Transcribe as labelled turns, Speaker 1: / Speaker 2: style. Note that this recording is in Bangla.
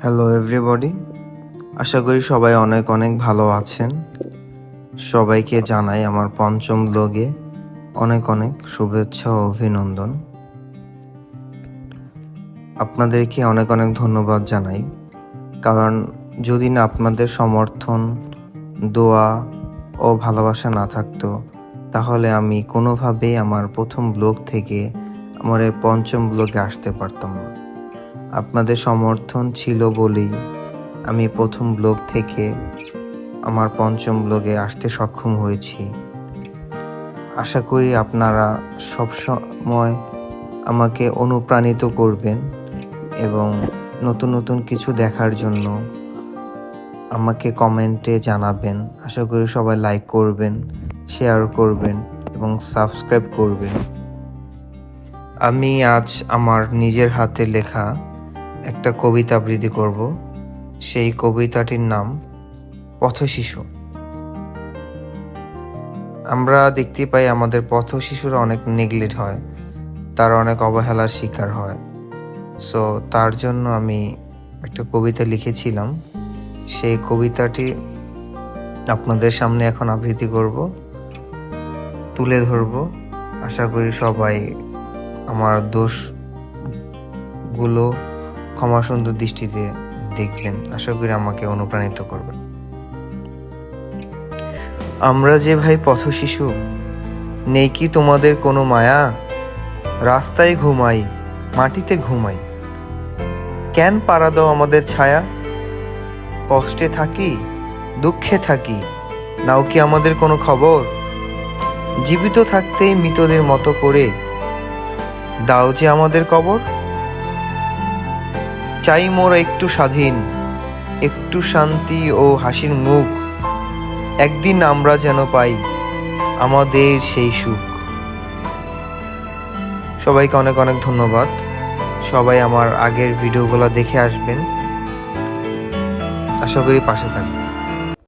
Speaker 1: হ্যালো এভরিবডি আশা করি সবাই অনেক অনেক ভালো আছেন। সবাইকে জানাই আমার পঞ্চম ব্লগে অনেক অনেক শুভেচ্ছা ও অভিনন্দন। আপনাদেরকে অনেক অনেক ধন্যবাদ জানাই। কারণ যদি না আপনাদের সমর্থন, দোয়া ও ভালোবাসা না থাকতো, তাহলে আমি কোনোভাবেই আমার প্রথম ব্লগ থেকে আমার এই পঞ্চম ব্লগে আসতে পারতাম না। আপনাদের সমর্থন ছিল বলেই আমি প্রথম ব্লগ থেকে আমার পঞ্চম ব্লগে আসতে সক্ষম হয়েছি। আশা করি আপনারা সব সময় আমাকে অনুপ্রাণিত করবেন এবং নতুন নতুন কিছু দেখার জন্য আমাকে কমেন্টে জানাবেন। আশা করি সবাই লাইক করবেন, শেয়ার করবেন এবং সাবস্ক্রাইব করবেন। আমি আজ আমার নিজের হাতে লেখা একটা কবিতা আবৃত্তি করব। সেই কবিতাটির নাম পথশিশু আমরা দেখতে পাই আমাদের পথ শিশুরা অনেক নেগলেক্ট হয়, তারা অনেক অবহেলার শিকার হয়। সো তার জন্য আমি একটা কবিতা লিখেছিলাম। সেই কবিতাটি আপনাদের সামনে এখন আবৃত্তি করব। তুলে ধরব। আশা করি সবাই আমার দোষগুলো ক্ষমা সুন্দর দৃষ্টিতে দেখবেন। আশা করি আমাকে অনুপ্রাণিত করবেন। আমরা যে ভাই পথ শিশু নেই কি তোমাদের কোনো মায়া? রাস্তায় ঘুমাই, মাটিতে ঘুমাই। কেন পাড়া দাও আমাদের ছায়া? কষ্টে থাকি, দুঃখে থাকি, নাও কি আমাদের কোনো খবর? জীবিত থাকতেই মৃতদের মতো করে দাও যে আমাদের কবর। চাই মোর একটু স্বাধীন, একটু শান্তি ও হাসির মুখ। একদিন আমরা যেন পাই আমাদের সেই সুখ। সবাইকে অনেক অনেক ধন্যবাদ। সবাই আমার আগের ভিডিওগুলো দেখে আসবেন। আশা করি পাশে থাকবেন।